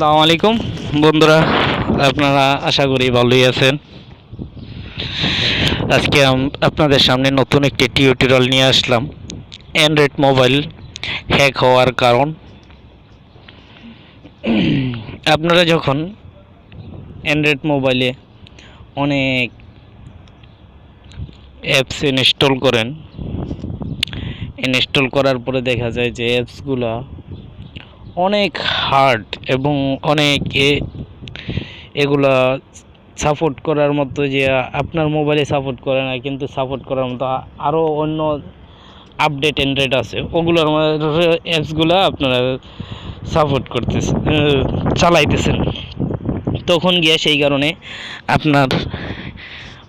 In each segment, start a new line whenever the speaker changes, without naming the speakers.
আসসালামু আলাইকুম। বন্ধুরা, আপনারা আশা করি ভালোই আছেন। আজকে আপনাদের সামনে নতুন একটি টিউটোরিয়াল নিয়ে আসলাম। অ্যান্ড্রয়েড মোবাইল হ্যাক হওয়ার কারণ। আপনারা যখন অ্যান্ড্রয়েড মোবাইলে অনেক অ্যাপস ইনস্টল করেন ইনস্টল করার পরে দেখা যায় যে অ্যাপসগুলা অনেক হার্ড এবং অনেক এগুলা সাপোর্ট করার মতো যে, আপনার মোবাইলে সাপোর্ট করে না, কিন্তু সাপোর্ট করার মতো আরও অন্য আপডেট অ্যান্ড্রয়েড আছে। ওগুলোর অ্যাপসগুলো আপনারা সাপোর্ট করতেছে চালাইতেছেন। তখন গিয়ে সেই কারণে আপনার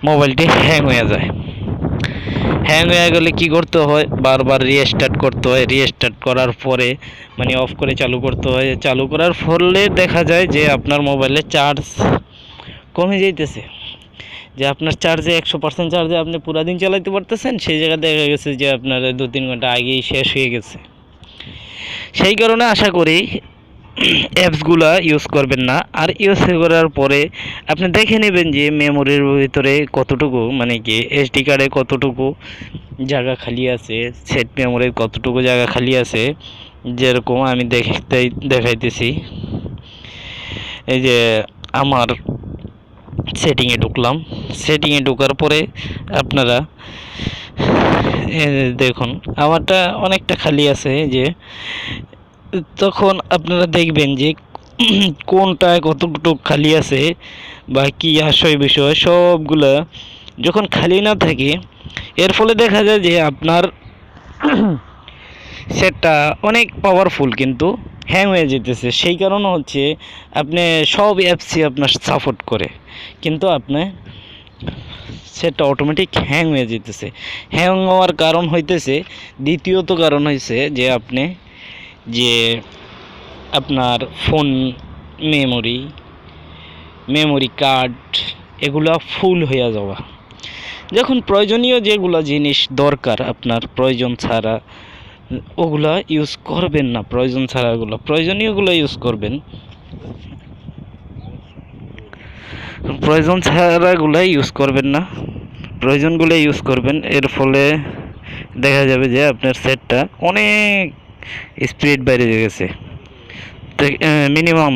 মোবাইলটি হ্যাং হয়ে যায়। হ্যাং হয়ে গেলে কি করতে হয়? বারবার রিস্টার্ট করতে হয়। রিস্টার্ট করার পরে মানে অফ করে চালু করতে হয়। চালু করার ফলে দেখা যায় যে আপনার মোবাইলে চার্জ কমে যাইতেছে। যে আপনার চার্জে একশো পার্সেন্ট চার্জে আপনি পুরা দিন চালাইতে পারতেছেন, সেই জায়গায় দেখা গেছে যে আপনার দু তিন ঘণ্টা আগেই শেষ হয়ে গেছে। সেই কারণে আশা করি অ্যাপসগুলা ইউজ করবেন না। আর ইউজ করার পরে আপনি দেখে নেবেন যে মেমোরির ভিতরে কতটুকু মানে কি এসডি কার্ডে কতটুকু জায়গা খালি আছে সেট মেমোরির কতটুকু জায়গা খালি আছে, যেরকম আমি দেখতে, দেখাইতেছি। এই যে আমার সেটিংয়ে ঢুকলাম। সেটিংয়ে ঢোকার পরে আপনারা দেখুন, আমারটা অনেকটা খালি আছে যে তখন আপনারা দেখবেন যে কোনটায় কতটুকু খালি আছে বা কি আশয় বিষয়, সবগুলা যখন খালি না থাকে, এর ফলে দেখা যায় যে আপনার সেটটা অনেক পাওয়ারফুল কিন্তু হ্যাং হয়ে যেতেছে। সেই কারণে হচ্ছে আপনি সব অ্যাপসই আপনার সাপোর্ট করে। কিন্তু আপনি সেটা অটোমেটিক হ্যাং হয়ে যেতেছে। হ্যাং হওয়ার কারণ হইতেছে, দ্বিতীয়ত কারণ হয়েছে যে আপনি যে আপনার ফোন মেমোরি মেমোরি কার্ড এগুলা ফুল হয়ে যাওয়া। যখন প্রয়োজনীয় যেগুলো জিনিস দরকার আপনার প্রয়োজন ছাড়া, ওগুলা ইউজ করবেন না, প্রয়োজন ছাড়া ওগুলো, প্রয়োজনীয়গুলো ইউজ করবেন। প্রয়োজন ছাড়াগুলো ইউজ করবেন না, প্রয়োজনগুলো ইউজ করবেন। এর ফলে দেখা যাবে যে আপনার সেটটা অনেক স্পিড বাইরে গেছে। তো মিনিমাম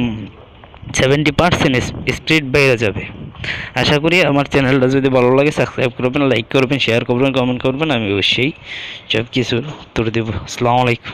সেভেন্টি পার্সেন্ট স্পিড বাইরে যাবে। আশা করি আমার চ্যানেলটা যদি ভালো লাগে সাবস্ক্রাইব করবেন লাইক করবেন শেয়ার করবেন কমেন্ট করবেন, আমি অবশ্যই সব কিছু তুলে দেবো। আসসালামু আলাইকুম।